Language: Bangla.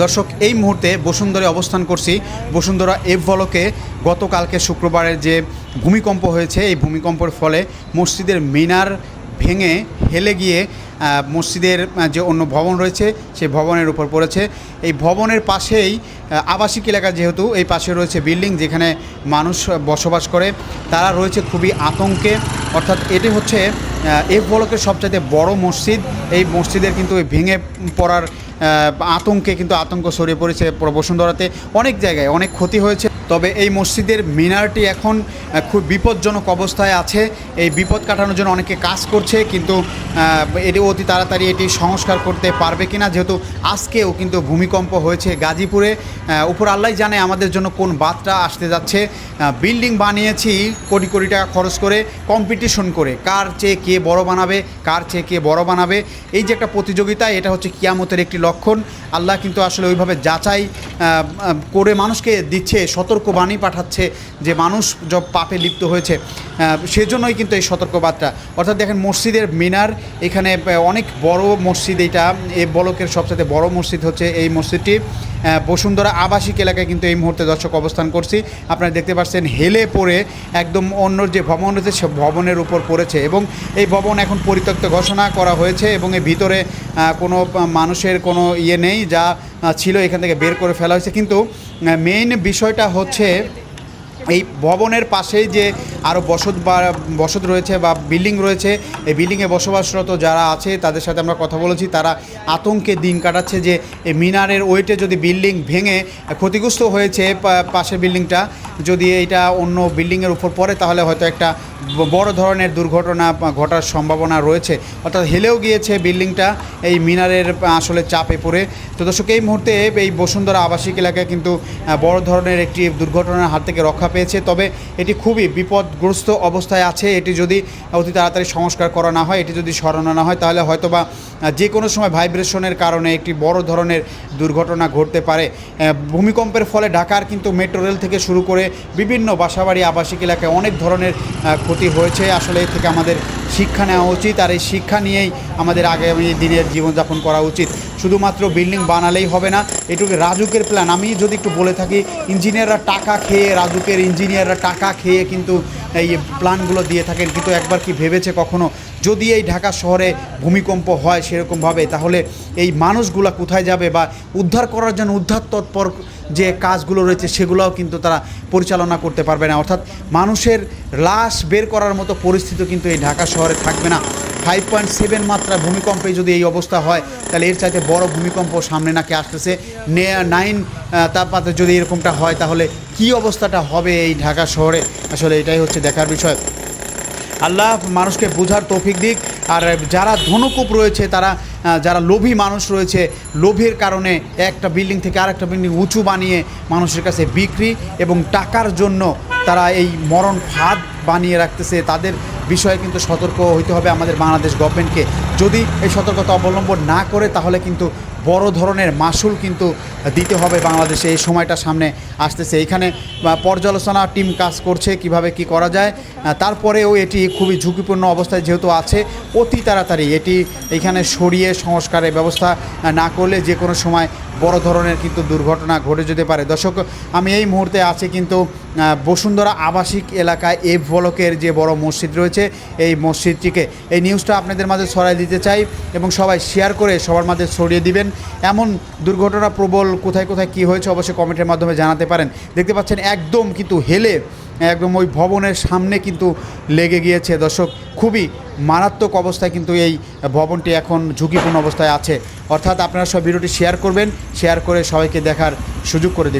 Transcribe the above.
দর্শক, এই মুহূর্তে বসুন্ধরে অবস্থান করছি। বসুন্ধরা এফ বলকে গতকালকে শুক্রবারের যে ভূমিকম্প হয়েছে, এই ভূমিকম্পের ফলে মসজিদের মিনার ভেঙে হেলে গিয়ে মসজিদের যে অন্য ভবন রয়েছে, সেই ভবনের উপর পড়েছে। এই ভবনের পাশেই আবাসিক এলাকা যেহেতু, এই পাশে রয়েছে বিল্ডিং যেখানে মানুষ বসবাস করে। তারা রয়েছে খুবই আতঙ্কে। অর্থাৎ এটি হচ্ছে এফ বলকের সবচাইতে বড় মসজিদ। এই মসজিদের কিন্তু ভেঙে পড়ার আতঙ্কে কিন্তু আতঙ্ক ছড়িয়ে পড়েছে বসুন্ধরাতে। অনেক জায়গায় অনেক ক্ষতি হয়েছে। তবে এই মসজিদের মিনারটি এখন খুব বিপজ্জনক অবস্থায় আছে। এই বিপদ কাটানোর জন্য অনেকে কাজ করছে, কিন্তু এটি অতি তাড়াতাড়ি এটি সংস্কার করতে পারবে কিনা, যেহেতু আজকেও কিন্তু ভূমিকম্প হয়েছে গাজীপুরে। উপর আল্লাহ জানে আমাদের জন্য কোন বাতটা আসতে যাচ্ছে। বিল্ডিং বানিয়েছি কোটি কোটি টাকা খরচ করে, কম্পিটিশন করে, কার চেয়ে কে বড় বানাবে, কার চেয়ে কে বড় বানাবে। এই যে একটা প্রতিযোগিতা, এটা হচ্ছে কিয়ামতের একটি লক্ষণ। আল্লাহ কিন্তু আসলে ওইভাবে যাচাই করে মানুষকে দিচ্ছে সতর্কবাণী পাঠাচ্ছে যে মানুষ যব পাপে লিপ্ত হয়েছে সেজন্যই কিন্তু এই সতর্কবার্তা। অর্থাৎ দেখেন মসজিদের মিনার, এখানে অনেক বড় মসজিদ এটা এ বলকের সবচেয়ে বড় মসজিদ হচ্ছে এই মসজিদটি। বসুন্ধরা আবাসিক এলাকায় কিন্তু এই মুহূর্তে দর্শক অবস্থান করছি। আপনারা দেখতে পাচ্ছেন হেলে পড়ে একদম অন্য যে ভবন রয়েছে, সে ভবনের উপর পড়েছে এবং এই ভবন এখন পরিত্যক্ত ঘোষণা করা হয়েছে এবং এর ভিতরে কোনো মানুষের কোনো ইয়ে নেই যা ছিল এখান থেকে বের করে ফেলা হয়েছে। কিন্তু মেইন বিষয়টা হচ্ছে এই ভবনের পাশেই যে আরও বসত বা, বসত রয়েছে বা বিল্ডিং রয়েছে, এই বিল্ডিংয়ে বসবাসরত যারা আছে, তাদের সাথে আমরা কথা বলেছি। তারা আতঙ্কে দিন কাটাচ্ছে যে এই মিনারের ওয়েটে যদি বিল্ডিং ভেঙে ক্ষতিগ্রস্ত হয়েছে পাশের বিল্ডিংটা, যদি এটা অন্য বিল্ডিংয়ের উপর পড়ে, তাহলে হয়তো একটা বড় ধরনের দুর্ঘটনা ঘটার সম্ভাবনা রয়েছে। অর্থাৎ হেলেও গিয়েছে বিল্ডিংটা, এই মিনারের আসলে চাপে পড়ে। তো দর্শক, এই মুহূর্তে এই বসুন্ধরা আবাসিক এলাকায় কিন্তু বড় ধরনের একটি দুর্ঘটনার হাত থেকে রক্ষা পেয়েছে। তবে এটি খুবই বিপদগ্রস্ত অবস্থায় আছে। এটি যদি অতি তাড়াতাড়ি সংস্কার করা না হয়, এটি যদি সরানো না হয়, তাহলে হয়তোবা যে কোনো সময় ভাইব্রেশনের কারণে একটি বড় ধরনের দুর্ঘটনা ঘটতে পারে। ভূমিকম্পের ফলে ঢাকার কিন্তু মেট্রো রেল থেকে শুরু করে বিভিন্ন বাসাবাড়ি আবাসিক এলাকায় অনেক ধরনের ক্ষতি হয়েছে। আসলে এর থেকে আমাদের শিক্ষা নেওয়া উচিত আর এই শিক্ষা নিয়েই আমাদের আগামী দিনের জীবনযাপন করা উচিত। শুধুমাত্র বিল্ডিং বানালেই হবে না, এটুকু রাজুকের প্ল্যান আমি যদি একটু বলে থাকি, ইঞ্জিনিয়াররা টাকা খেয়ে, রাজুকের ইঞ্জিনিয়াররা টাকা খেয়ে কিন্তু এই প্ল্যানগুলো দিয়ে থাকেন, কিন্তু একবার কি ভেবেছে কখনো? যদি এই ঢাকা শহরে ভূমিকম্প হয় সেরকমভাবে, তাহলে এই মানুষগুলা কোথায় যাবে বা উদ্ধার করার জন্য উদ্ধার তৎপর যে কাজগুলো রয়েছে, সেগুলোও কিন্তু তারা পরিচালনা করতে পারবে না। অর্থাৎ মানুষের লাশ বের করার মতো পরিস্থিতি কিন্তু এই ঢাকা শহরে থাকবে না। ফাইভ পয়েন্ট সেভেন মাত্রা ভূমিকম্পে যদি এই অবস্থা হয়, তাহলে এর চাইতে বড় ভূমিকম্প সামনে নাকি আসতেছে। নাইন তাপমাত্রা যদি এরকমটা হয়, তাহলে কি অবস্থাটা হবে এই ঢাকা শহরে? আসলে এটাই হচ্ছে দেখার বিষয়। আল্লাহ মানুষকে বোঝার তৌফিক দিক। আর যারা ধনকূপ রয়েছে, তারা যারা লোভী মানুষ রয়েছে, লোভের কারণে একটা বিল্ডিং থেকে আরেকটা বিল্ডিং উঁচু বানিয়ে মানুষের কাছে বিক্রি এবং টাকার জন্য তারা এই মরণ ফাঁদ বানিয়ে রাখতেছে। তাদের বিষয়ে কিন্তু সতর্ক হইতে হবে আমাদের বাংলাদেশ গভর্নমেন্টকে যদি এই সতর্কতা অবলম্বন না করে, তাহলে কিন্তু বড় ধরনের মাসুল কিন্তু দিতে হবে বাংলাদেশে। এই সময়টা সামনে আসতেছে। এখানে পর্যালোচনা টিম কাজ করছে, কীভাবে কি করা যায়। তারপরেও এটি খুবই ঝুঁকিপূর্ণ অবস্থায় যেহেতু আছে, অতি তাড়াতাড়ি এটি এখানে সরিয়ে সংস্কারের ব্যবস্থা না করলে যে কোনো সময় বড় ধরনের কিন্তু দুর্ঘটনা ঘটে যেতে পারে। দর্শক, আমি এই মুহূর্তে আছি কিন্তু বসুন্ধরা আবাসিক এলাকায় এফ বলকের যে বড় মসজিদ রয়েছে, এই মসজিদটিকে। এই নিউজটা আপনাদের মাঝে ছড়াই দিতে চাই এবং সবাই শেয়ার করে সবার মাঝে ছড়িয়ে দিবেন। এমন দুর্ঘটনা প্রবল কোথায় কোথায় কী হয়েছে অবশ্যই কমেন্টের মাধ্যমে জানাতে পারেন। দেখতে পাচ্ছেন একদম কিন্তু হেলে, একদম ওই ভবনের সামনে কিন্তু লেগে গিয়েছে। দর্শক, খুবই মারাত্মক অবস্থায় কিন্তু এই ভবনটি এখন ঝুঁকিপূর্ণ অবস্থায় আছে। অর্থাৎ আপনারা সব ভিডিওটি শেয়ার করবেন, শেয়ার করে সবাইকে দেখার সুযোগ করে দেবেন।